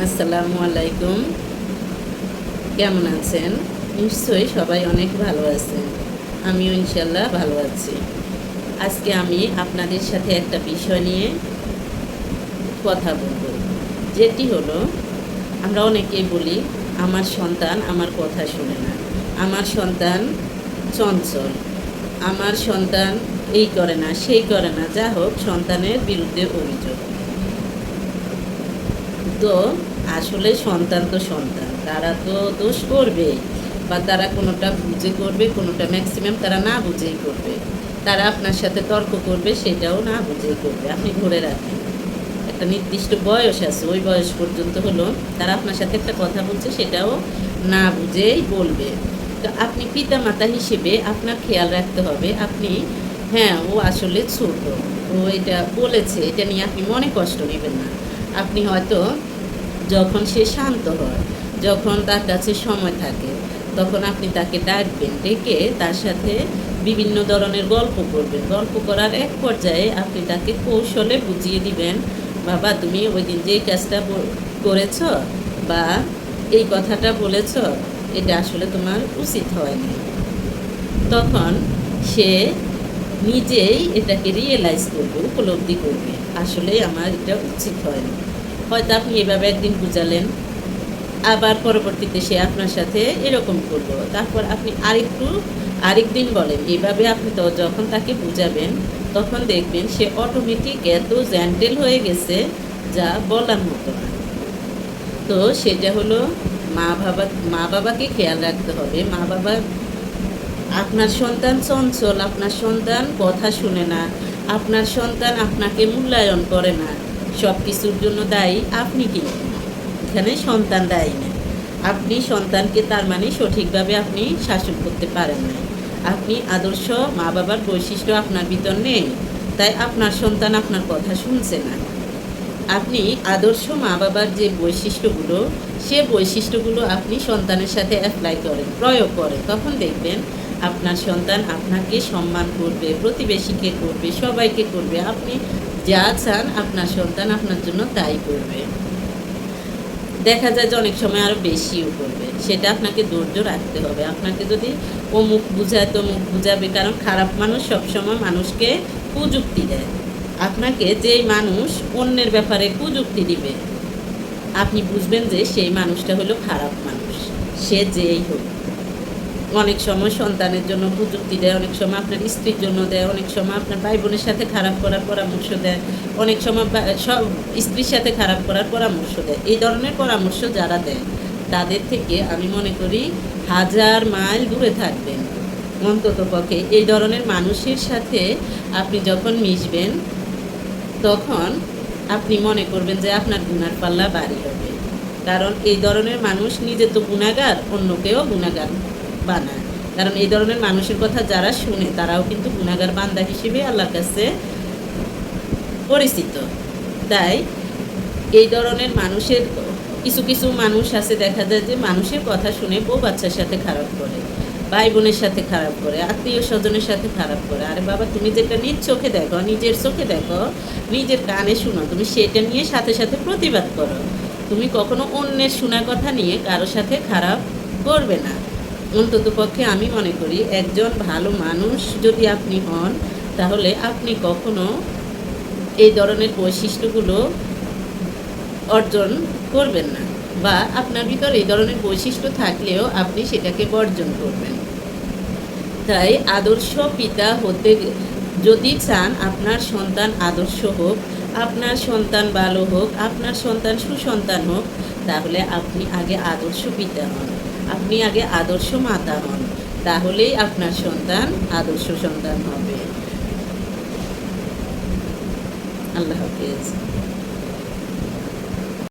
আসসালামু আলাইকুম। কেমন আছেন? নিশ্চয়ই সবাই অনেক ভালো আছেন। আমিও ইনশাল্লাহ ভালো আছি। আজকে আমি আপনাদের সাথে একটা বিষয় নিয়ে কথা বলব। যেটি হলো, আমরা অনেকেই বলি, আমার সন্তান আমার কথা শুনে না। আমার সন্তান চঞ্চল। আমার সন্তান এই করে না, সেই করে না। যা হোক, সন্তানের বিরুদ্ধে অভিযোগ। তো আসলে সন্তান তো সন্তান। তারা তো দোষ করবে বা তারা কোনোটা বুঝে করবে, কোনোটা ম্যাক্সিমাম তারা না বুঝেই করবে। তারা আপনার সাথে তর্ক করবে, সেটাও না বুঝেই করবে। আপনি ধরে রাখেন। একটা নির্দিষ্ট বয়স আছে, ওই বয়স পর্যন্ত হলো তারা আপনার সাথে একটা কথা বলছে, সেটাও না বুঝেই বলবে। তো আপনি পিতা মাতা হিসেবে আপনার খেয়াল রাখতে হবে, আপনি হ্যাঁ ও আসলে ছোট, ও এটা বলেছে, এটা নিয়ে আপনি মনে কষ্ট নেবেন না। আপনি হয়তো যখন সে শান্ত হয়, যখন তার কাছে সময় থাকে, তখন আপনি তাকে ডাকবেন, ডেকে তার সাথে বিভিন্ন ধরনের গল্প করবেন। গল্প করার এক পর্যায়ে আপনি তাকে কৌশলে বুঝিয়ে দিবেন, বাবা, তুমি ওই দিন যেই কাজটা করেছ বা এই কথাটা বলেছ, এটা আসলে তোমার উচিত হয়নি। তখন সে নিজেই এটাকে রিয়েলাইজ করবে, উপলব্ধি করবে, আসলে আমার এটা উচিত হয়নি। হয়তো আপনি এভাবে একদিন বুঝালেন, আবার পরবর্তীতে সে আপনার সাথে এরকম করল। তারপর আপনি আরেকটু, আরেকদিন বলেন। এভাবে আপনি তো যখন তাকে বুঝাবেন, তখন দেখবেন সে অটোমেটিক এত জ্যান্টেল হয়ে গেছে যা বলার মতো না। তো সেটা হলো মা বাবা, মা বাবাকে খেয়াল রাখতে হবে। মা বাবা আপনার সন্তান চঞ্চল, আপনার সন্তান কথা শুনে না, আপনার সন্তান আপনাকে মূল্যায়ন করে না। সব কিছুর জন্য দায়ী। আপনি কিন্তু এখানে সন্তান দায়ী না। আপনি সন্তানকে তার মানে সঠিকভাবে আপনি শাসন করতে পারেন না। আপনি আদর্শ মা বাবার বৈশিষ্ট্য আপনার ভিতর নেই। তাই আপনার সন্তান আপনার কথা শুনছে না। আপনি আদর্শ মা বাবার যে বৈশিষ্ট্যগুলো, সে বৈশিষ্ট্যগুলো আপনি সন্তানের সাথে অ্যাপ্লাই করেন, প্রয়োগ করেন। তখন দেখবেন আপনার সন্তান আপনাকে সম্মান করবে, প্রতিবেশীকে করবে, সবাইকে করবে। আপনি যা চান আপনার সন্তান আপনার জন্য তাই করবে। দেখা যায় যে অনেক সময় আরও বেশিও করবে। সেটা আপনাকে ধৈর্য রাখতে হবে। আপনাকে যদি মুখ বুঝায় তো মুখ বুঝাবে, কারণ খারাপ মানুষ সবসময় মানুষকে কুযুক্তি দেয়। আপনাকে যেই মানুষ অন্যের ব্যাপারে কুযুক্তি দিবে, আপনি বুঝবেন যে সেই মানুষটা হলো খারাপ মানুষ। সে যেই হোক। অনেক সময় সন্তানের জন্য প্রযুক্তি দেয়, অনেক সময় আপনার স্ত্রীর জন্য দেয়, অনেক সময় আপনার ভাই বোনের সাথে খারাপ করার পরামর্শ দেয়, অনেক সময় সব স্ত্রীর সাথে খারাপ করার পরামর্শ দেয়। এই ধরনের পরামর্শ যারা দেয়, তাদের থেকে আমি মনে করি হাজার মাইল দূরে থাকবেন। অন্তত পক্ষে এই ধরনের মানুষের সাথে আপনি যখন মিশবেন, তখন আপনি মনে করবেন যে আপনার গুনার পাল্লা বাড়ি হবে। কারণ এই ধরনের মানুষ নিজে তো গুণাগার অন্যকেও গুণাগার বানায় কারণ এই ধরনের মানুষের কথা যারা শুনে, তারাও কিন্তু গুণাগার বান্দা হিসেবে আল্লাহর কাছে পরিচিত। তাই এই ধরনের মানুষের কিছু কিছু মানুষ আছে, দেখা যায় যে মানুষের কথা শুনে বউ বাচ্চার সাথে খারাপ করে ভাই বোনের সাথে খারাপ করে আত্মীয় স্বজনের সাথে খারাপ করে। আরে বাবা, তুমি যেটা নিজ চোখে দেখো, নিজের চোখে দেখো, নিজের কানে শুনো, তুমি সেটা নিয়ে সাথে সাথে প্রতিবাদ করো। তুমি কখনো অন্যের শোনা কথা নিয়ে কারোর সাথে খারাপ করবে না। অন্তত পক্ষে আমি মনে করি একজন ভালো মানুষ যদি আপনি হন, তাহলে আপনি কখনো এই ধরনের বৈশিষ্ট্যগুলো অর্জন করবেন না বা আপনার ভিতর এই ধরনের বৈশিষ্ট্য থাকলেও আপনি সেটাকে বর্জন করবেন। তাই আদর্শ পিতা হতে যদি চান আপনার সন্তান আদর্শ হোক, আপনার সন্তান ভালো হোক, আপনার সন্তান সুসন্তান হোক, তাহলে আপনি আগে আদর্শ পিতা হন। আপনি আগে আদর্শ মাতা হন তাহলেই আপনার সন্তান আদর্শ সন্তান হবে। আল্লাহ হাফিজ।